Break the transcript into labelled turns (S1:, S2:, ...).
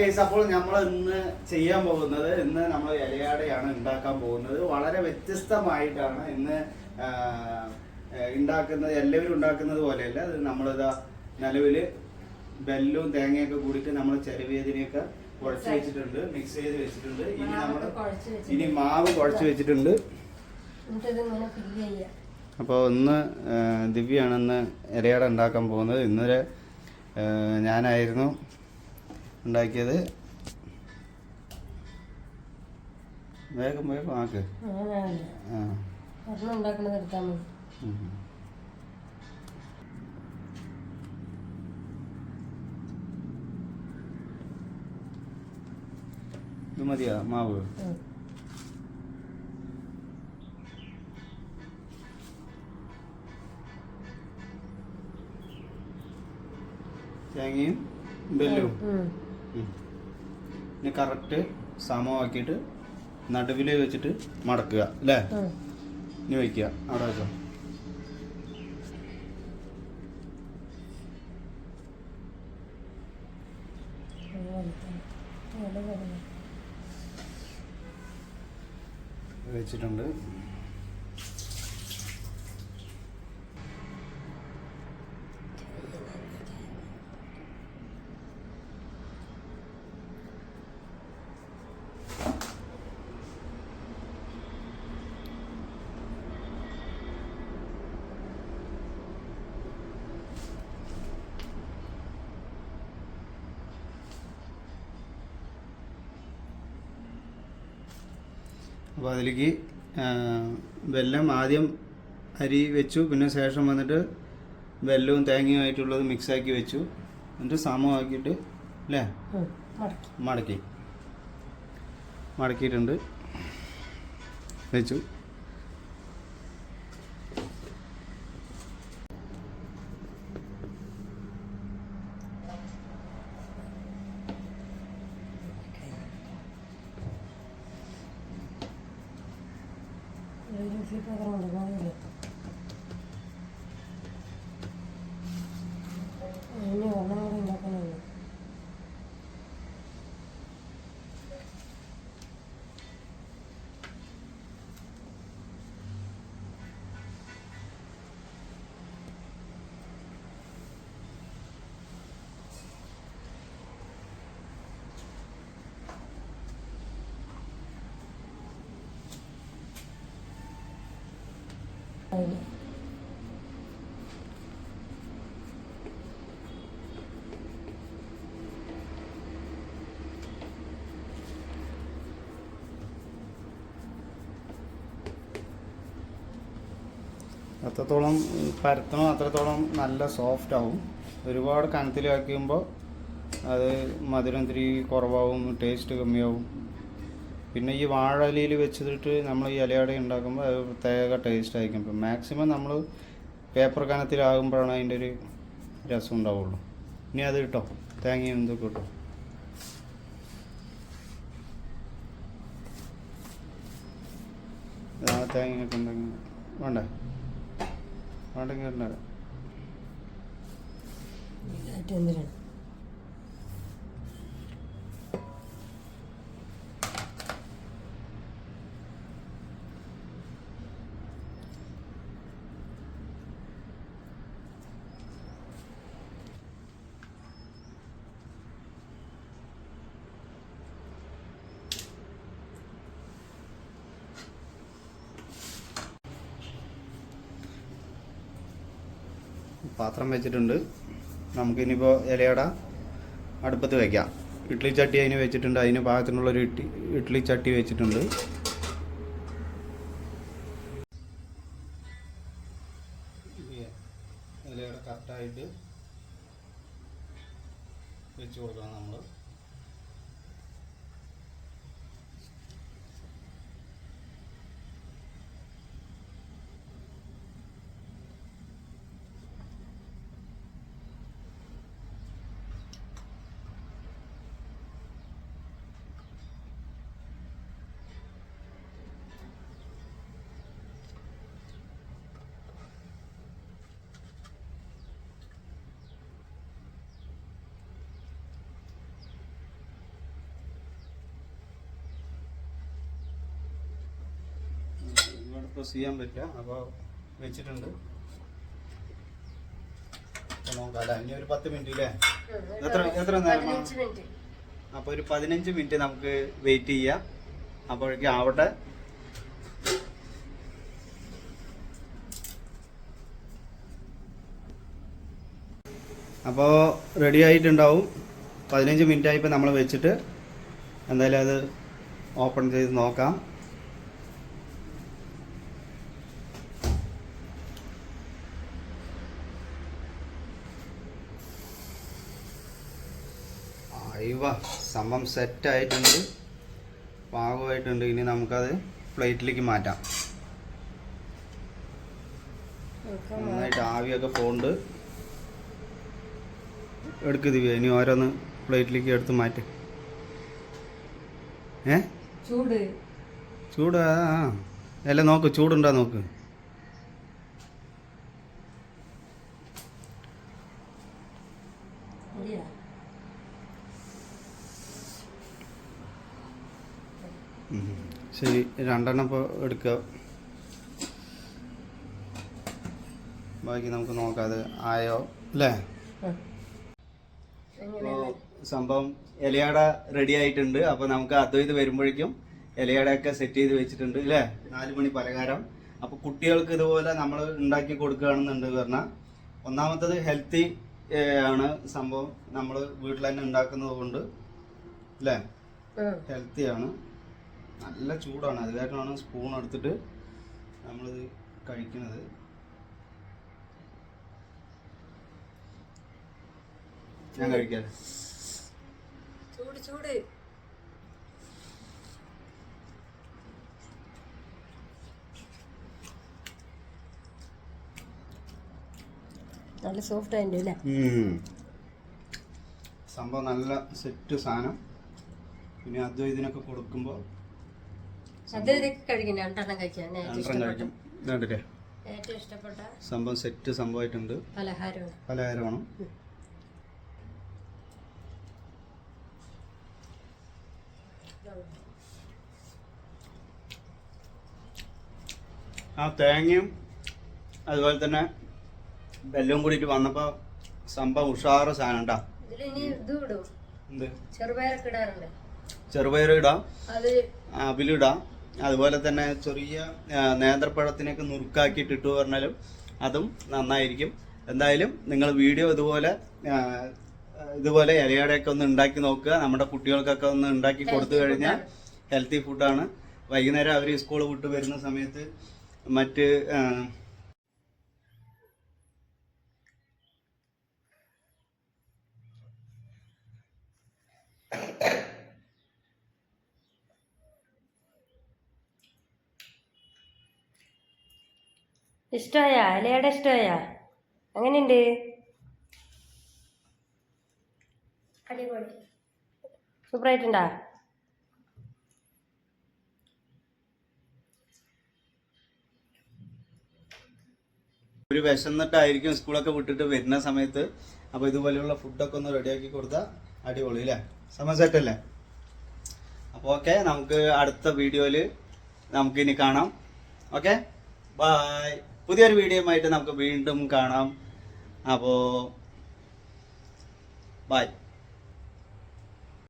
S1: Case അപ്പോൾ നമ്മൾ ഇന്ന് ചെയ്യാൻ പോകുന്നത് ഇന്ന് നമ്മൾ ഇലയാടയാണ് ഉണ്ടാക്കാൻ പോകുന്നത്. വളരെ വ്യത്യസ്തമായിട്ടാണ് ഇന്ന് ഉണ്ടാക്കുന്നത് എല്ലാവരും ഉണ്ടാക്കുന്നത് പോലെയല്ല. അത് നമ്മളിതാ നിലവിൽ ബെല്ലും തേങ്ങയൊക്കെ കൂടിയിട്ട് നമ്മൾ ചെറുവേദിനെയൊക്കെ കുഴച്ച് വെച്ചിട്ടുണ്ട് മിക്സ് ചെയ്ത് വെച്ചിട്ടുണ്ട്. ഇനി നമ്മൾ ഇനി മാവ് കുഴച്ച് വെച്ചിട്ടുണ്ട്. അപ്പോൾ ഇന്ന് ആ, ദിവ്യയാണ് ഇന്ന് ഇലയട ഉണ്ടാക്കാൻ പോകുന്നത്. ഇന്നലെ ഞാനായിരുന്നു. ഉണ്ടാക്കിയത്. വേഗം വേഗം ആക്ക്. ആ.
S2: ഉണ്ടാക്കണത് എടുത്താൽ മതി.
S1: ഇത് മതിയാ? മാവ്. തേങ്ങയും ബെല്ലും. ഇനി കറക്റ്റ് സമമാക്കിയിട്ട് നടുവിൽ വെച്ചിട്ട് മടക്കുക അല്ലേ? ഇനി വയ്ക്കുക. അവിടെ വെച്ചോ. വെച്ചിട്ടുണ്ട്. അപ്പോൾ അതിലേക്ക് വെല്ലം ആദ്യം അരി വെച്ചു. പിന്നെ ശേഷം വന്നിട്ട് വെല്ലവും തേങ്ങയുമായിട്ടുള്ളത് മിക്സാക്കി വെച്ചു. എന്നിട്ട് സമമാക്കിയിട്ട് അല്ലേ?
S2: മടക്കി.
S1: മടക്കിയിട്ടുണ്ട്. വെച്ചു.
S2: ഒരു ഇഡ്ഡലി പാത്രം കൊണ്ടുപോകില്ല ഇനി അതിന്
S1: അത്രത്തോളം പരത്തണം അത്രത്തോളം നല്ല സോഫ്റ്റ് ആവും. ഒരുപാട് കനത്തിൽ വയ്ക്കുമ്പോൾ അത് മധുരം ഇത്തിരി കുറവാവും ടേസ്റ്റ് കമ്മിയാവും. പിന്നെ ഈ വാഴയിലയിൽ വെച്ചിട്ട് നമ്മൾ ഈ ഇലയട ഉണ്ടാക്കുമ്പോൾ അത് പ്രത്യേക ടേസ്റ്റ് ആയിരിക്കും. ഇപ്പം മാക്സിമം നമ്മൾ പേപ്പർ കനത്തിലാകുമ്പോഴാണ് അതിന്റെ ഒരു രസം ഉണ്ടാവുള്ളൂ. ഇനി അത് കിട്ടോ തേങ്ങയും എന്തൊക്കെ കിട്ടും ആ തേങ്ങയൊക്കെ ഉണ്ടെങ്കിൽ വേണ്ട? വേണ്ടെങ്കിൽ ഉണ്ടാകാം പാത്രം വെച്ചിട്ടുണ്ട്. നമുക്കിനിപ്പോൾ ഇലയട അടുപ്പത്ത് വയ്ക്കാം ഇഡ്ഡലി ചട്ടി അതിന് വെച്ചിട്ടുണ്ട്. അതിന് പാകത്തിനുള്ളൊരു ഇഡ്ഡി ഇഡ്ഡലി ചട്ടി വെച്ചിട്ടുണ്ട്. ഇലയുടെ കറക്റ്റായിട്ട് വെച്ച് കൊടുക്കണം. പ്രസ് ചെയ്യാൻ പറ്റില്ല. അപ്പോൾ വെച്ചിട്ടുണ്ട്. അപ്പോൾ നോക്കാം അല്ലേ ഇനി ഒരു പത്ത് മിനിറ്റ് അല്ലേ എത്ര എത്ര നേരം അപ്പോൾ ഒരു പതിനഞ്ച് മിനിറ്റ് നമുക്ക് വെയിറ്റ് ചെയ്യാം. അപ്പോഴേക്കും ആവട്ടെ. അപ്പോൾ റെഡി ആയിട്ടുണ്ടാവും. പതിനഞ്ച് മിനിറ്റ് ആയിപ്പോൾ നമ്മൾ വെച്ചിട്ട് എന്തായാലും അത് ഓപ്പൺ ചെയ്ത് നോക്കാം. അയവ സംഭവം സെറ്റ് ആയിട്ടുണ്ട്. പാകമായിട്ടുണ്ട്. ഇനി നമുക്കത് പ്ലേറ്റിലേക്ക് മാറ്റാം. നന്നായിട്ട് ആവിയൊക്കെ പോണ്ട്. എടുക്ക് ദിവ്യ ഇനി ഓരോന്ന് പ്ലേറ്റിലേക്ക് എടുത്ത് മാറ്റി. ഏ?
S2: ചൂട്.
S1: ചൂട് ആ. എല്ലാം നോക്ക് ചൂടുണ്ടോ നോക്ക്.
S2: മതിയാ?
S1: ശരി രണ്ടെണ്ണം ഇപ്പോൾ എടുക്കുക. ബാക്കി നമുക്ക് നോക്കാം അത് ആയോ അല്ലേ? സംഭവം ഇലയാട റെഡി ആയിട്ടുണ്ട്. അപ്പോൾ നമുക്ക് അദ്വൈത് വരുമ്പോഴേക്കും ഇലയടയൊക്കെ സെറ്റ് ചെയ്ത് വെച്ചിട്ടുണ്ട് അല്ലേ? നാല് മണി പലഹാരം. അപ്പോൾ കുട്ടികൾക്ക് ഇതുപോലെ നമ്മൾ ഉണ്ടാക്കി കൊടുക്കുകയാണെന്നുണ്ട് പറഞ്ഞാൽ ഒന്നാമത്തത് ഹെൽത്തി ആണ് സംഭവം. നമ്മൾ വീട്ടിൽ തന്നെ ഉണ്ടാക്കുന്നത് കൊണ്ട് അല്ലേ. ഹെൽത്തി ആണ്. നല്ല ചൂടാണ്. അത് കാരണമാണ് സ്പൂൺ എടുത്തിട്ട് നമ്മളിത് കഴിക്കുന്നത്. ഞാൻ കഴിക്കാം.
S2: ചൂട് ചൂട്. നല്ല സോഫ്റ്റ് ആയിട്ട് അല്ലേ?
S1: സംഭവം നല്ല സെറ്റ് സാധനം. പിന്നെ കൊടുക്കുമ്പോൾ
S2: അത് ഇതൊക്കെ കഴിക്കണം
S1: സംഭവം സെറ്റ് സംഭവമായിട്ടുണ്ട്.
S2: പലഹാരമാണ്.
S1: ആ തേങ്ങയും അതുപോലെ തന്നെ ബെല്ലും കൂടിയിട്ട് വന്നപ്പോ സംഭവം ഉഷാറ് സാധനം ഉണ്ടാ ചെറുപയർ ഇടാം. അവിലിടാം അതുപോലെ തന്നെ ചെറിയ നേന്ത്രപ്പഴത്തിനൊക്കെ നുറുക്കാക്കിയിട്ട് ഇട്ടു പറഞ്ഞാലും അതും നന്നായിരിക്കും. എന്തായാലും നിങ്ങൾ വീഡിയോ ഇതുപോലെ ഇതുപോലെ ഇലയടയൊക്കെ ഒന്ന് ഉണ്ടാക്കി നോക്കുക. നമ്മുടെ കുട്ടികൾക്കൊക്കെ ഒന്ന് ഉണ്ടാക്കി കൊടുത്തു കഴിഞ്ഞാൽ ഹെൽത്തി ഫുഡാണ് വൈകുന്നേരം അവർ സ്കൂൾ വിട്ട് വരുന്ന സമയത്ത് മറ്റ്
S2: ഇഷ്ടമായ ഇലയുടെ ഇഷ്ടമായാ അങ്ങനെയുണ്ട് അടിപൊളി. സൂപ്പറായിട്ടുണ്ടാ?
S1: ഒരു വിശന്നിട്ടായിരിക്കും സ്കൂളൊക്കെ വിട്ടിട്ട് വരുന്ന സമയത്ത്. അപ്പോൾ ഇതുപോലെയുള്ള ഫുഡൊക്കെ ഒന്ന് റെഡിയാക്കി കൊടുത്താൽ അടിപൊളി അല്ലേ സമയം അപ്പൊ അപ്പോൾ ഓക്കെ നമുക്ക് അടുത്ത വീഡിയോയിൽ നമുക്കിനി കാണാം. ഓക്കെ ബായ് പുതിയൊരു വീഡിയോയുമായിട്ട് നമുക്ക് വീണ്ടും കാണാം. അപ്പോൾ ബായ്